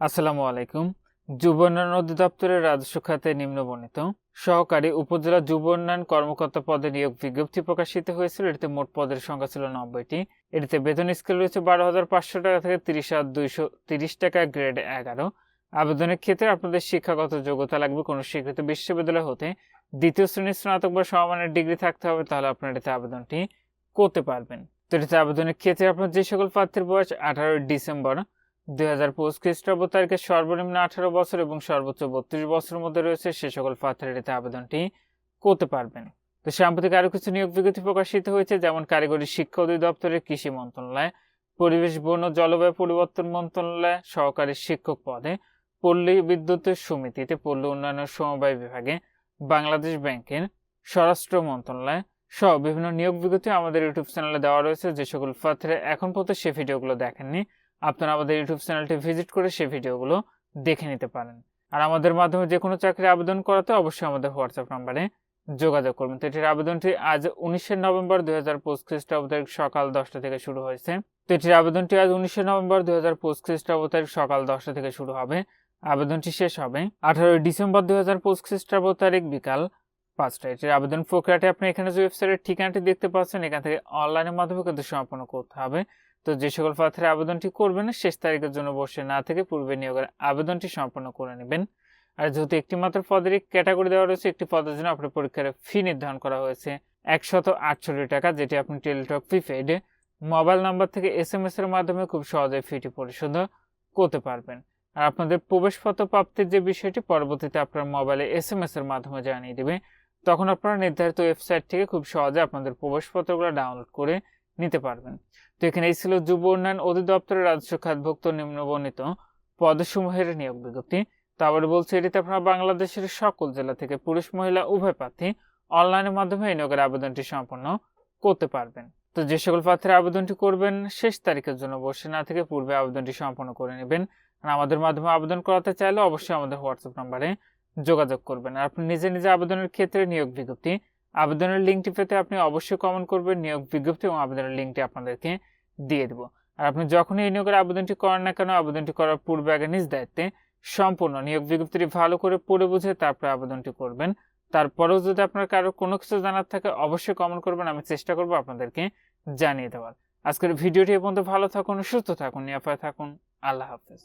আসসালামু আলাইকুম। যুব উন্নয়ন অধিদপ্তরের রাজস্ব খাতে নিম্নবর্ণিত। সহকারী উপজেলা যুব উন্নয়ন কর্মকর্তা পদে নিয়োগ বিজ্ঞপ্তি প্রকাশিত হয়েছিল। এটিতে মোট পদের সংখ্যা ছিল নব্বইটি। এটিতে বেতন স্কেল রয়েছে বারো হাজার পাঁচশো টাকা থেকে তিরিশ হাজার দুইশো তিরিশ টাকা, গ্রেড এগারো। আবেদনের ক্ষেত্রে আপনাদের শিক্ষাগত যোগ্যতা লাগবে কোনো স্বীকৃত বিশ্ববিদ্যালয় হতে। দ্বিতীয় শ্রেণির স্নাতক বা সমমানের ডিগ্রি থাকতে হবে, তাহলে আপনার এটিতে আবেদনটি করতে পারবেন। তো এটিতে আবেদনের ক্ষেত্রে আপনার যে সকল প্রার্থীর বয়স আঠারোই ডিসেম্বর দুই হাজার পঁচিশ খ্রিস্টাব্দ তারিখে সর্বনিম্ন আঠারো বছর এবং সর্বোচ্চ বত্রিশ মধ্যে রয়েছে সে সকল আবেদনটি করতে পারবেন। তো সাম্প্রতিক আরও কিছু নিয়োগ বিজ্ঞপ্তি প্রকাশিত হয়েছে, যেমন কারিগরি শিক্ষা অধিদপ্তরের কৃষি মন্ত্রণালয়, পরিবেশ, বন ও জলবায়ু পরিবর্তন মন্ত্রণালয়, সহকারী শিক্ষক পদে, পল্লী বিদ্যুতের সমিতিতে পল্লী উন্নয়ন সমবায় বিভাগে, বাংলাদেশ ব্যাংকের স্বরাষ্ট্র মন্ত্রণালয় সহ বিভিন্ন নিয়োগ বিজ্ঞপ্তি আমাদের ইউটিউব চ্যানেলে দেওয়া রয়েছে। যে সকল প্রার্থীরা এখন পর্যন্ত সে ভিডিওগুলো দেখেননি আপনারা আমাদের ইউটিউব চ্যানেলটি ভিজিট করে সেই ভিডিওগুলো দেখে নিতে পারেন। আর আমাদের মাধ্যমে যে কোনো চাকরি আবেদন করাতে অবশ্যই আমাদের হোয়াটসঅ্যাপ নাম্বারে যোগাযোগ করবেন। তো এটির আবেদনটি আজ উনিশে নভেম্বর দুই হাজার পঁচিশ খ্রিস্টাব্দ তারিখ সকাল দশটা থেকে শুরু হয়েছে। তো এটির আবেদনটি আজ উনিশে নভেম্বর দুই হাজার পঁচিশ খ্রিস্টাব্দ তারিখ সকাল দশটা থেকে শুরু হবে। আবেদনটি শেষ হবে আঠারোই ডিসেম্বর দুই হাজার পঁচিশ খ্রিস্টাব্দ তারিখ বিকাল পাঁচটা এটির আবেদন প্রক্রিয়াটি আপনি এখানে যে ওয়েবসাইটের ঠিকানাটি দেখতে পাচ্ছেন, এখান থেকে অনলাইনের মাধ্যমে কিন্তু সম্পন্ন করতে হবে। তো যে সকল প্রার্থীরা আবেদনটি করবেন, শেষ তারিখের জন্য বসে না থেকে পূর্বে নিয়োগের আবেদনটি সম্পন্ন করে নেবেন। আর যেহেতু একটি মাত্র পদের ক্যাটাগরি দেওয়া রয়েছে, একটি পদের জন্য আপনার পরীক্ষার ফি নির্ধারণ করা হয়েছে একশত আটষট্টি টাকা, যেটি আপনি টেলিটক প্রিপেড মোবাইল নাম্বার থেকে এস এম এস এর মাধ্যমে খুব সহজে ফিটি পরিশোধ করতে পারবেন। আর আপনাদের প্রবেশপত্র প্রাপ্তির যে বিষয়টি, পরবর্তীতে আপনার মোবাইলে এস এম এস এর মাধ্যমে জানিয়ে দেবে। তখন আপনারা নির্ধারিত ওয়েবসাইট থেকে খুব সহজে আপনাদের প্রবেশপত্রগুলো ডাউনলোড করে নিতে পারবেন। তো এখানে এই ছিল যুব উন্নয়ন অধিদপ্তরের রাজস্ব খাতভুক্ত নিম্নবর্ণিত পদসমূহের নিয়োগ বিজ্ঞপ্তি। তারপরে বলছে, এটিতে আপনারা বাংলাদেশের সকল জেলা থেকে পুরুষ, মহিলা, উভয় প্রার্থী অনলাইনের মাধ্যমে এই নিয়োগের আবেদনটি সম্পন্ন করতে পারবেন। তো যে সকল প্রার্থীরা আবেদনটি করবেন, শেষ তারিখের জন্য বসে না থেকে পূর্বে আবেদনটি সম্পন্ন করে নেবেন। আর আমাদের মাধ্যমে আবেদন করাতে চাইলে অবশ্যই আমাদের হোয়াটসঅ্যাপ নাম্বারে যোগাযোগ করবেন। আর আপনি নিজে নিজে আবেদনের ক্ষেত্রে নিয়োগ বিজ্ঞপ্তি আবেদনের লিঙ্কটি পেতে আপনি অবশ্যই কমেন্ট করবেন, নিয়োগ বিজ্ঞপ্তি এবং আবেদনের লিঙ্কটি আপনাদেরকে দিয়ে দেবো। আর আপনি যখনই এই নিয়োগের আবেদনটি করেন না কেন, আবেদনটি করার পূর্বে আগে নিজ দায়িত্বে সম্পূর্ণ নিয়োগ বিজ্ঞপ্তিটি ভালো করে পড়ে বুঝে তারপরে আবেদনটি করবেন। তারপরেও যদি আপনার কারও কোনো কিছু জানার থাকে, অবশ্যই কমেন্ট করবেন, আমি চেষ্টা করব আপনাদেরকে জানিয়ে দেওয়ার। আজকের ভিডিওটি এ পর্যন্ত ভালো থাকুন, সুস্থ থাকুন, নিরাপদে থাকুন, আল্লাহ হাফেজ।